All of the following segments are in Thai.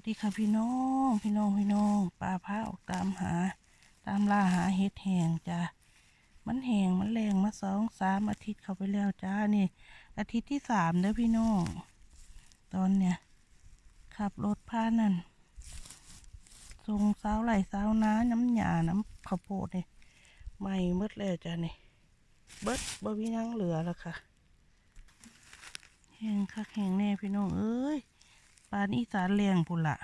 วัสดีค่ะพี่น้อง พี่น้องพี่น้องปลาพาออกตามหา ตามล่าหาเห็ดแหงจ้ะมันแหงมันแรงมาสองสามอาทิตย์เข้าไปแล้วจ้านี่ อาทิตย์ที่สามเด้อพี่น้อง ตอนเนี้ยขับรถพานั่นส่งสาวไหลสาวน้าน้ำหยาน้ำข้าวโพดเนี่ใหม่เบิดแล้วจ้ะนี่เบิดบ่มีนั่งเหลือแล้วค่ะแหงคักแหงแน่พี่น้องเอ้ย ปานอีสานเลียงพุ่นละ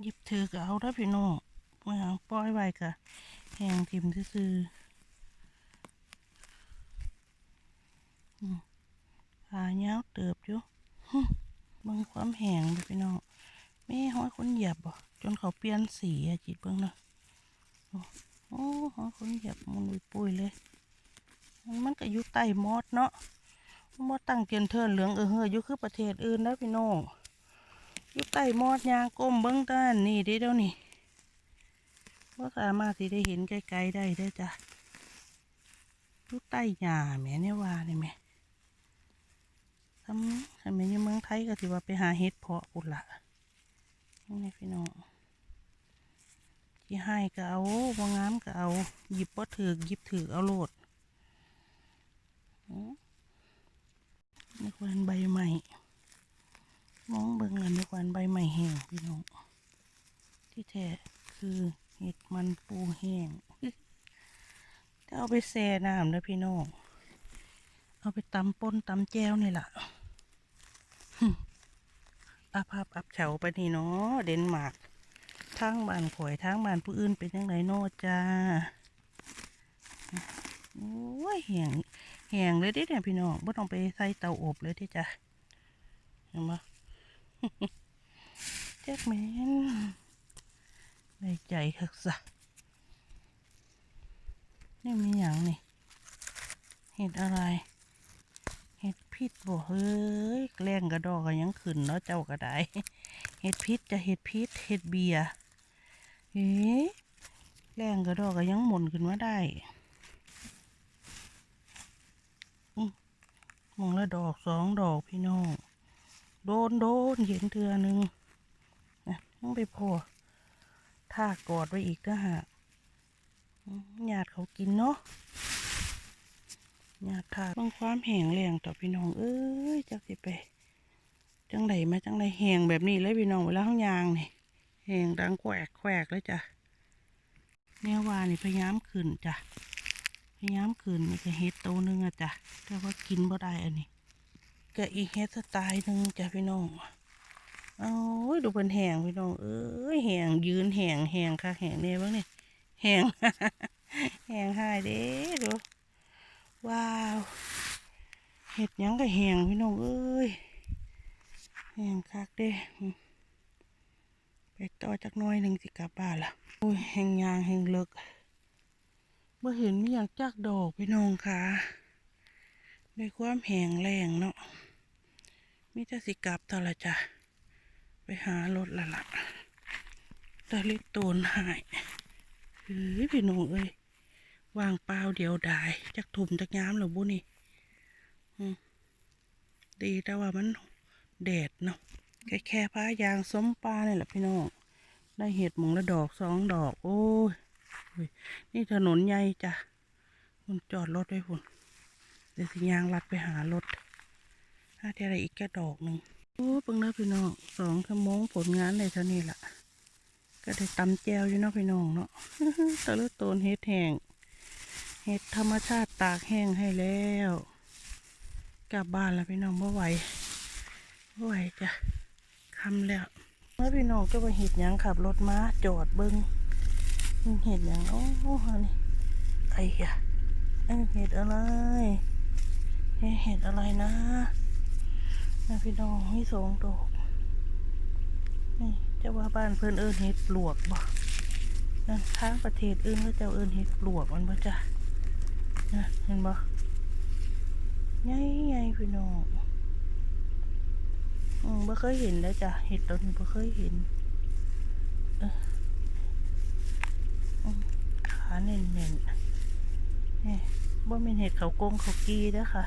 หยิบถือก็เอาได้พี่น้องเมื่อหางปล่อยไว้กะแหงทิมซื่อๆอืมผาเงาเติบอยู่ฮึเบังความแหงพี่น้องไม่ห้อยคนเหยียบบ่จนเขาเปลี่ยนสีอะจิตเบิ่งเนาะโอ้โอ้ห้อยคนเหยียบมันปุยเลย มันก็อยู่ใต้มอดเนาะมอดตั้งเตียนเทินเหลืองเออเฮออยู่คือประเทศอื่นนะพี่น้องอยู่ใต้มอดยางก้มเบิ้งด้านนี่เด้เดี๋ยวนี่ว่าสามารถที่ได้เห็นไกลๆได้ได้จ้ะอยู่ใต้หญ้าแหม่เนี่ยว่านี่แหม่ทำทำไมในเมืองไทยก็ถือว่าไปหาเห็ดเพาะปุ่นละนี่พี่น้องที่ให้ก็เอาบ่งามก็เอาหยิบบ่ถือหยิบถือเอาโลด นึกวันใบใหม่ มองเบิ่งกันนึกวันใบใหม่แห้งพี่น้อง ที่แท้คือเห็ดมันปูแห้งจะเอาไปแช่น้ำนะพี่น้อง เอาไปตำป่นตำแจ้วนี่แหละอาภาพอับเฉาไปนี่เนาะเดนมาร์กทางบ้านข่อยทางบ้านผู้อื่นเป็นยังไงเนาะจ้า โอ้ยแห้ง แห้งเลยดิเนี่ยพี่น้องไม่ต้องไปใส่เตาอบเลยที่จ้ะเห็นปะแจ็คแมนในใจคักซะนี่มีอย่างนี่ เห็ดอะไร เห็ดพิษบ่เฮ้ยแกล้งกระดอกก็ยังขึ้นเนาะเจ้าก็ไดเห็ดพิษจะเห็ดพิษเห็ดเบียร์เฮ้ยแกล้งกระดอกก็ยังหมุนขึ้นมาได้ มองละดอกสองดอกพี่น้อง โดนโดนเห็นเทือหนึ่งนะต้องไปพอท่ากอดไว้อีกนะฮะหยาดเขากินเนาะหยาดทาต้องความแห้งแรงต่อพี่น้อง เอ้ยจักสิไป จังไดมาจังไดแห้งแบบนี้เลยพี่น้องเวลาข้างยางนี่แห้งดังแขวกแขวกเลยจ้ะแนววานี่พยายามขึ้นจ้ะ พยายามคืนนี่ก็เฮ็ดโตนึงอะจ้ะแต่ว่ากินบ่ได้อันนี้ก็อีกเฮ็ดสไตล์หนึงจ้ะพี่น้องโอ้ยดูเป็นแหงพี่น้องเอ้ยแหงยืนแหงแหงค่ะแหงเนี่ยบ้างเนี่แหงแหงหายเด้ดูว้าวเห็ดยังก็แหงพี่น้องเอ้ยแหงคักเด้อืมไปต่อจากน้อยหนึ่งสิกลับบ้านละโอ้ยแหงยางแหงเลิก เมื่อเห็นมีอย่ากจักดอกพี่น้องค่ะในความแห้งแรงเนาะมิจะสิกลับตละจ้ะไปหารถละละตะลิตนหายเฮ้ยพี่น้องเอ้ยวางเปล่าเดียวดายจักถุ่มจักย้ำหรือบุนี่ดีแต่ว่ามันแดดเนาะแค่แค่ผ้ายางสมปลาเนี่ยแหละพี่น้อง ได้เห็ดหมองละดอกสองดอก โอ้ย นี่ถนนใหญ่จ้ะมันจอดรถไว้พุ่นเดี๋ยวสิยางลัดไปหารถถ้าเท่าไรอีกแค่ดอกหนึ่งโอ้เพิ่งเลิกพี่น้องสองชั่วโมงผลงานเลยเท่านี้ละก็ได้ตำแจวอยู่เนาะพี่น้องเนาะตะลุโตนเฮ็ดแห้งเฮ็ดธรรมชาติตากแห้งให้แล้ว กลับบ้านแล้วพี่น้องเมื่ไหวบ่ไหวจ้ะคำแล้วเมื่อพี่น้องก็ไปเห็ดยังขับรถมาจอดเบิ้ง เห็ดอย่างโอ้โหนี่ไอ้ยะเอ้ยเห็ดอะไรเอ๊ะเห็ดอะไรนะนะพี่น้องมีสองดอกนี่จะว่าบ้านเพื่อนเอิญเห็ดปลวกบ่นั่นทางประเทศอื่นก็จะเอิญเห็ดปลวกมันบ่จ้ะนะเห็นบ่ใหญ่ใหญ่พี่น้องอืมบ่เคยเห็นเลยจ้ะเห็ดต้นนี้บ่เคยเห็น ขาเน่นๆนี่บ่เป็นเห็ดเขากงเขากีเด้อค่ะ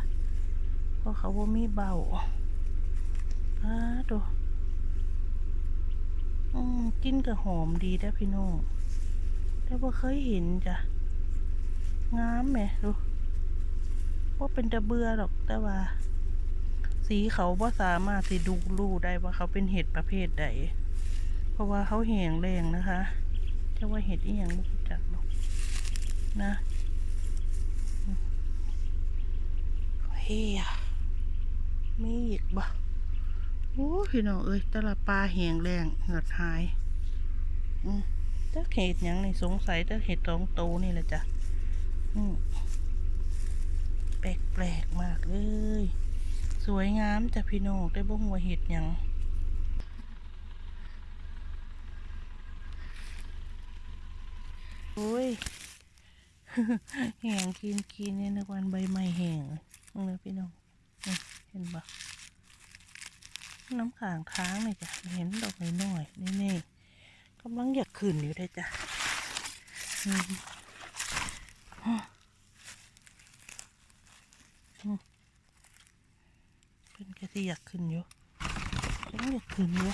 ราะเขาว่ามีเบาอ้าดูอืมกินกับหอมดีได้พี่น้องแต่ว่าเคยเห็นจ้ะงามแหมดูว่าเป็นตะเบือหรอกแต่ว่า สีเขาว่าสามารถสิดูรู้ได้ว่าเขาเป็นเห็ดประเภทใด เพราะว่าเขาแหงแรงนะคะจะว่าเห็ดอีหยังไม่รู้จักหรอก นะเฮียมีอีกบ่ โอ้พี่น้องเอ้ยตละปลาแหงแรงเหือดหาย อืมจักเห็ดยังนี่สงสัยจักเห็ดสองโตนี่แหละจ้ะ อืมแปลกๆมากเลย สวยงามจ้ะพี่น้องได้บ่งว่าเห็ดยังโอ้ย แห้งกินกินเนี่ยนะวันใบไม้แห้งเลยมึงเลยพี่น้องเห็นปะน้ำขางค้างเลยจ้ะเห็นดอกน้อยๆนี่นี่กำลังอยากขึ้นอยู่ได้จ้ะเป็นกะที่อยากขึ้นอยู่ยังอยากขึ้นอยู่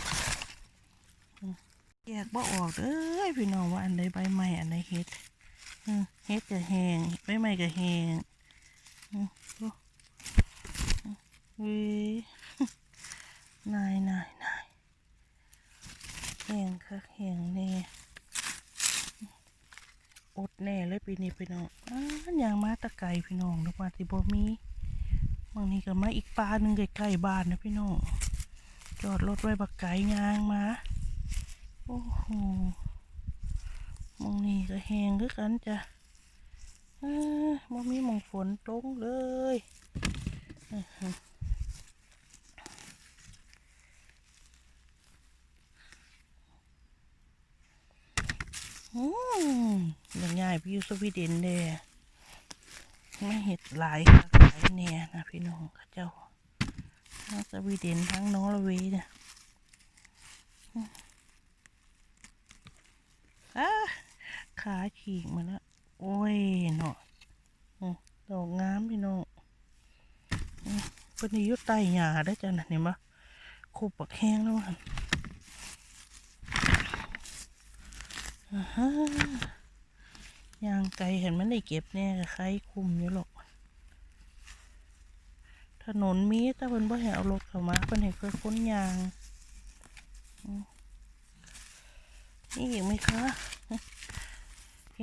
แยกบ่ออกเด้อพี่น้องว่าอันใดใบไม้อันใดเฮ็ด เฮ็ดก็แหงใบไม้ก็แหงอืมว้ยนายนายนายแหงคักแหงแน่อดแน่เลยปีนี้พี่น้องอ้านยางมาตะไก่พี่น้องนึกว่าสิบมีบางนี้ก็มาอีกปลาหนึ่งใกล้ๆบ้านนะพี่น้องจอดรถไว้บักไก่ยางมา โอ้โห มองนี่ก็แหงคือกันจ้ะอ่าบ่มีมองฝนตกเลยอืมอย่างง่ายพี่สวีเดนเด้ไม่เห็ดหลายค่ะหลายแน่นะพี่น้องข้าเจ้าทั้งสวีเดนทั้งนอร์เวย์เนี่ยอะ ขาฉีกมาแล้วโอ้ยเนาะอืมดอกงามพี่น้องเป็นยุใต้หญ้าได้จ้ะนะเห็นปะคูปักแห้งแล้วมันอ่ายางไกลเห็นมันได้เก็บแน่ใครคุมอยู่หรอก ถนนมีแต่เพิ่นบ่ให้เอารถเข้ามาเพิ่นให้เพิ่นค้นยางนี่อีกไหมคะ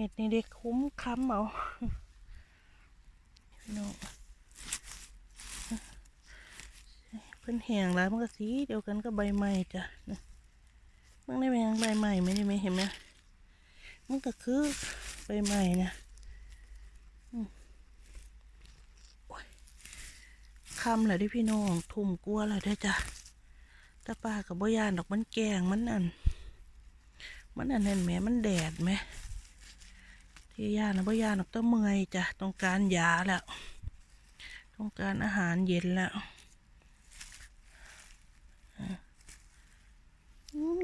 เห็ดนี่เด็กคุ้มค้ำเอาพี่น้องเพิ่นแหงหลายมันก็สีเดียวกันก็ใบไม้จ้ะมันได้ไหมงใบไม้ไม่ได้ไหมเห็นไหมมันก็คือใบไม้นะอืมโอ้ยคำแหละที่พี่น้องทุ่มกลัวแหละได้จ้ะต่ป้ากับบ่ยานดอกมันแกงมันนั่น มันอันนั้นแหมมันแดดไหม ที่ย่านะพ่ย่านอต้องเมื่อยจ้ะต้องการยาแล้ว ต้องการอาหารเย็นแล้ว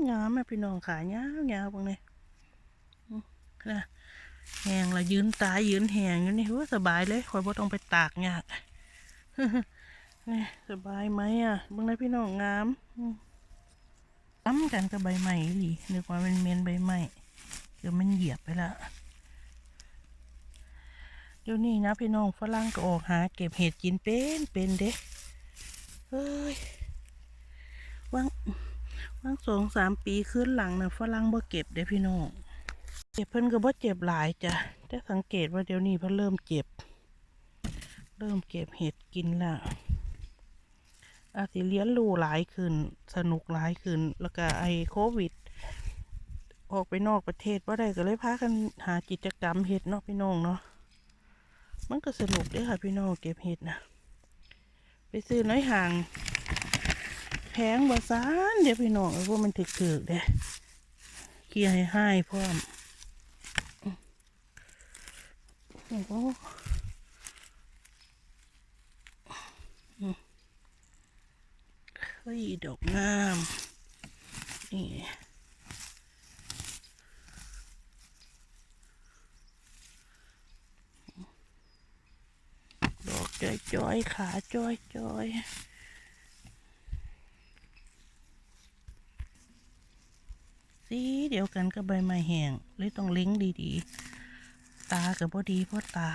งามแม่พี่น้องขายาวยาวบางเลยอืมนะแหงละยืนตายยืนแหงอยู่นี่ว่าสบายเลยคอยบ่ต้องไปตากยากนี่สบายไหมอะบางเลยพี่น้องงามอืมซ้ำกันกับใบไม้หลีนึกว่ามันเมนใบไม้เดี๋ยวมันเหยียบไปละ เดี๋ยวนี้นะพี่น้องฝรั่งก็ออกหา เก็บเห็ดกินเป็นเป็นเด้เฮ้ยว่างว่างสองสามปีขึ้นหลังนะฝรั่งบ่เก็บเด้พี่น้องเจ็บเพิ่นก็บ่เจ็บหลายจ้ะแต่สังเกตว่าเดี๋ยวนี้เพิ่นเริ่มเจ็บ เริ่มเก็บเห็ดกินละอาสิเรียนรูหลายขึ้น สนุกหลายขึ้น แล้วก็ไอโควิด ออกไปนอกประเทศว่าได้ก็เลยพากันหากิจกรรมเห็ดเนาะพี่น้องเนาะ มันก็สนุกด้วยค่ะพี่น้องเก็บเห็ดนะไปซื้อน้อยห่างแพงบาซานเดี๋ยวพี่น้องเอาพวกมันถึกๆเด้เกียให้ให้พร้อมโอ้โหเฮ้ยดอกงามนี่ด อกใจอยขาจอยจอยสีเดียวกันกับใบไม้แห้งเลยต้องเล้งดีๆ ตากับบ่ดีเพราะตา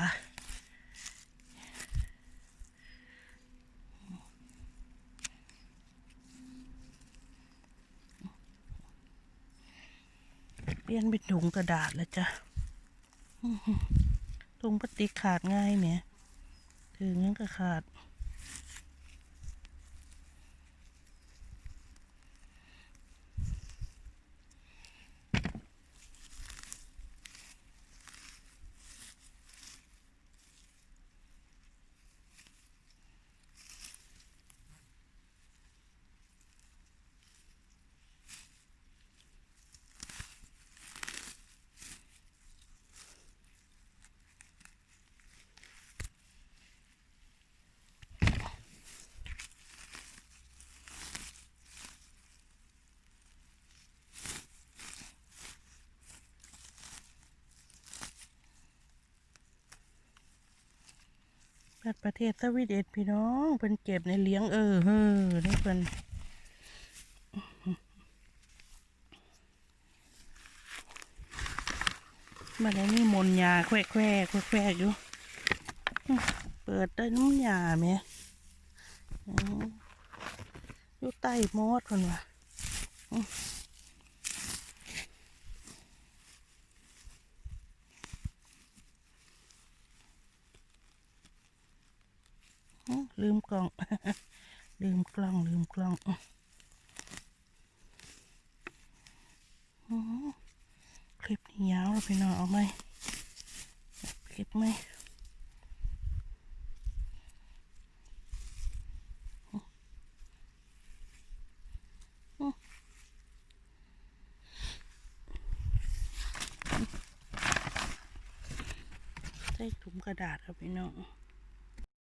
เปลี่ยนเป็นถุงกระดาษแล้วจ้ะ ถุงพลาสติกขาดง่ายเนี่ย ถึงยังก็ขาด บัดประเทศสวีเดนพี่น้องเพิ่นเก็บในเลี้ยงเออเฮ้อนี่เพิ่นมาได้นี่มนยาแควแควแควแควอยู่เปิดได้น้ำยาไหมอยู่ใต้มอดคนว่ะอื้ออื้อ ลืมกล่อง ลืมกล้อง ลืมกล้องคลิปนี้ยาวแล้วพี่น้องเอาไหมคลิปไหมใส่ถุงกระดาษครับพี่น้อง